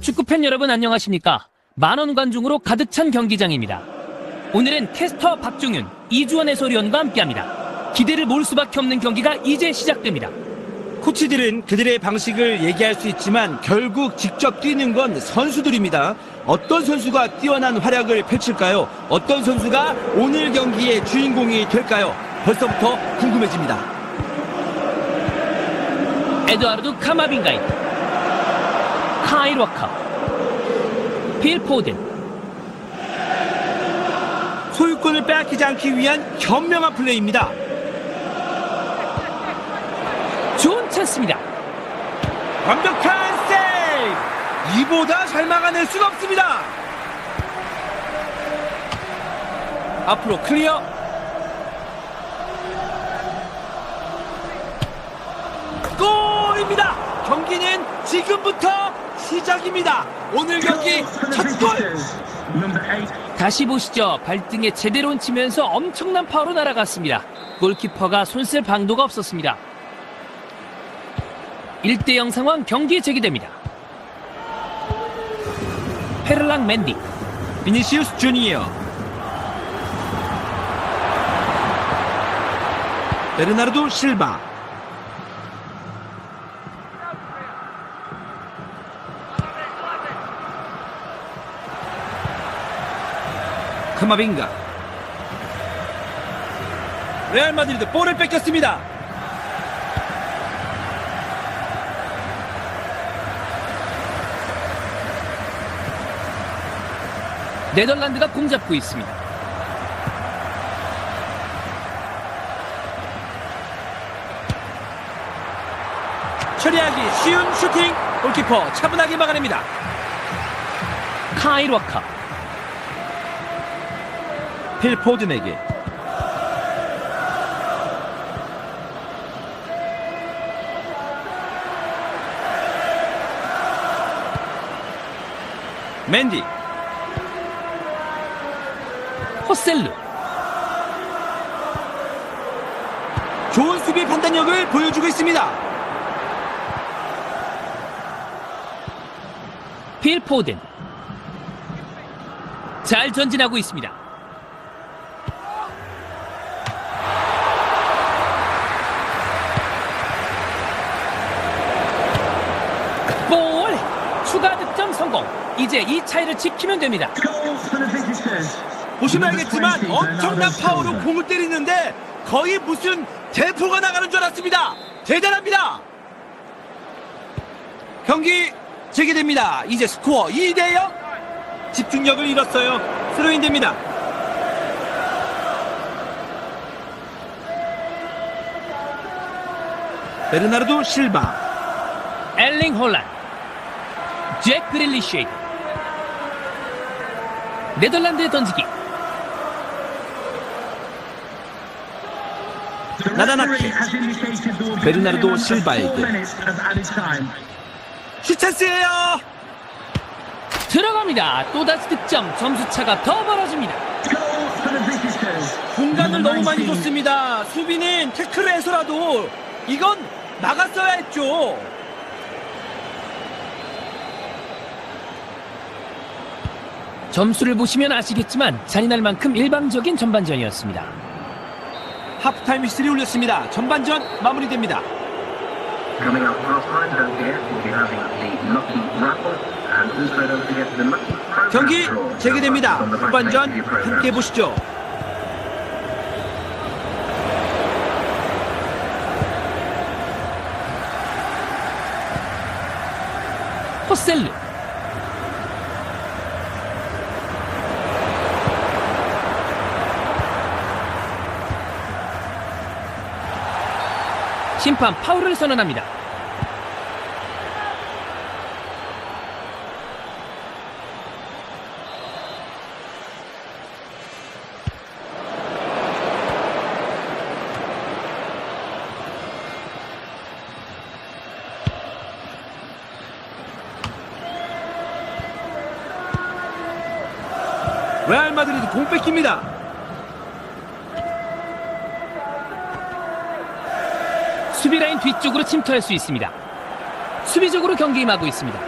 축구팬 여러분 안녕하십니까? 만원 관중으로 가득 찬 경기장입니다. 오늘은 캐스터 박종윤, 이주원 해설위원과 함께합니다. 기대를 모을 수밖에 없는 경기가 이제 시작됩니다. 코치들은 그들의 방식을 얘기할 수 있지만 결국 직접 뛰는 건 선수들입니다. 어떤 선수가 뛰어난 활약을 펼칠까요? 어떤 선수가 오늘 경기의 주인공이 될까요? 벌써부터 궁금해집니다. 에드와르드 카마빈가이트, 카일 워커, 필 포든, 소유권을 빼앗기지 않기 위한 현명한 플레이입니다. 좋은 찬스입니다. 완벽한 세이브! 이보다 잘 막아낼 수가 없습니다. 앞으로 클리어. 골입니다. 경기는 지금부터 시작입니다. 오늘 경기 첫 골. 다시 보시죠. 발등에 제대로 치면서 엄청난 파워로 날아갔습니다. 골키퍼가 손쓸 방도가 없었습니다. 1대0 상황 경기 재개됩니다. 페르랑 맨디, 비니시우스 주니어. 베르나르도 실바. 카마빙가. 레알 마드리드 볼을 뺏겼습니다. 네덜란드가 공 잡고 있습니다. 처리하기 쉬운 슈팅. 골키퍼 차분하게 막아냅니다. 워커, 필 포든에게 맨디 호셀루, 좋은 수비 판단력을 보여주고 있습니다. 필 포든. 잘 전진하고 있습니다. 성공. 이제 이 차이를 지키면 됩니다. 보시면 알겠지만 엄청난 파워로 공을 때리는데 거의 무슨 대포가 나가는 줄 알았습니다. 대단합니다. 경기 재개됩니다. 이제 스코어 2대 0. 집중력을 잃었어요. 스로인 됩니다. 베르나르도 실바 엘링 홀란, 잭 그릴리시, 네덜란드의 던지기, 나다나키 베르나르도 실바에게 슈찬스예요. 들어갑니다. 또다시 득점, 점수차가 더 벌어집니다. 공간을 너무 많이 줬습니다. 수비는 태클을 해서라도 이건 막았어야 했죠. 점수를 보시면 아시겠지만 잔인할 만큼 일방적인 전반전이었습니다. 하프타임 휘슬이 울렸습니다. 전반전 마무리됩니다. Coming up half time, don't forget, we'll be having the Lucky Raffle and also don't forget the Lucky Program 경기. 재개됩니다. 후반전. 함께 보시죠. 호셀루, 심판 파울을 선언합니다. 레알 마드리드 공 뺏깁니다. 수비 라인 뒤쪽으로 침투할 수 있습니다. 수비적으로 경기 임하고 있습니다.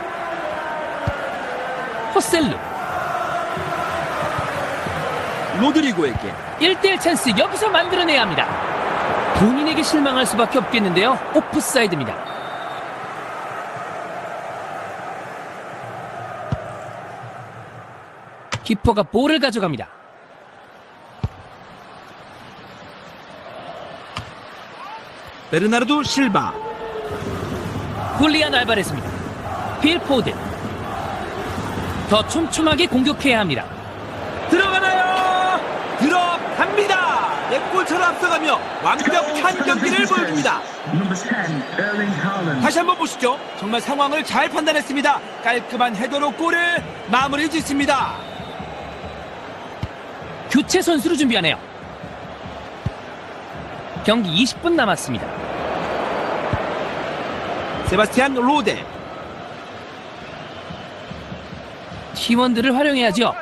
호셀루 로드리고에게 1대1 찬스 여기서 만들어내야 합니다. 본인에게 실망할 수밖에 없겠는데요. 오프사이드입니다. 키퍼가 볼을 가져갑니다. 베르나르도 실바 훌리안 알바레스입니다. 필 포든. 더 촘촘하게 공격해야 합니다. 들어가나요? 들어갑니다. 내 골처럼 앞서가며 완벽한 경기를 보여줍니다. Number 10, Erling Haaland. 다시 한번 보시죠. 정말 상황을 잘 판단했습니다. 깔끔한 헤더로 골을 마무리 짓습니다. 교체 선수로 준비하네요. 경기 20분 남았습니다. 세바스티안 로데 팀원들을 활용해야죠.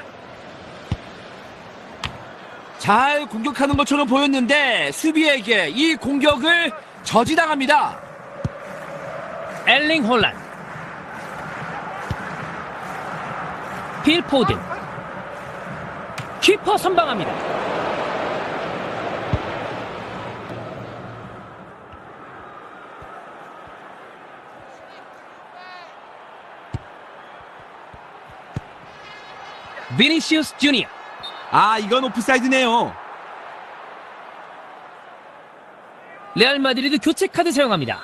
잘 공격하는 것처럼 보였는데 수비에게 이 공격을 저지당합니다. 엘링 홀란 필 포든 키퍼 선방합니다. 비니시우스 주니어 아 이건 오프사이드네요. 레알 마드리드 교체 카드 사용합니다.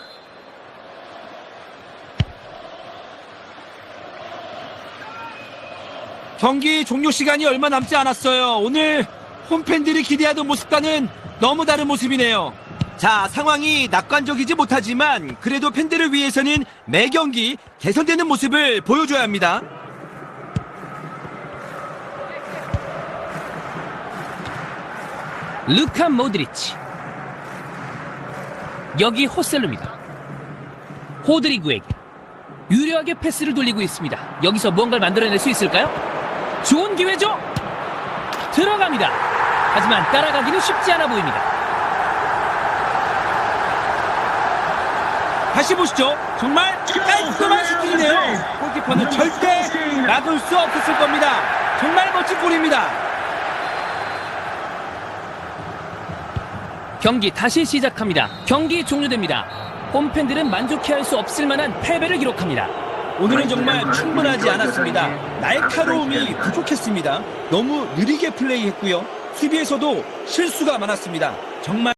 경기 종료 시간이 얼마 남지 않았어요. 오늘 홈팬들이 기대하던 모습과는 너무 다른 모습이네요. 자, 상황이 낙관적이지 못하지만 그래도 팬들을 위해서는 매 경기 개선되는 모습을 보여줘야 합니다. 루카 모드리치 여기 호셀루입니다 호드리구에게 유려하게 패스를 돌리고 있습니다 여기서 무언가를 만들어낼 수 있을까요? 좋은 기회죠 들어갑니다 하지만 따라가기는 쉽지 않아 보입니다 다시 보시죠. 정말 깔끔한 슈팅이네요. 골키퍼는 절대 막을 수 없었을 겁니다. 정말 멋진 골입니다. 경기 다시 시작합니다 경기 종료됩니다 홈팬들은 만족해할 수 없을 만한 패배를 기록합니다 오늘은 정말 충분하지 않았습니다. 날카로움이 부족했습니다. 너무 느리게 플레이했고요. 수비에서도 실수가 많았습니다. 정말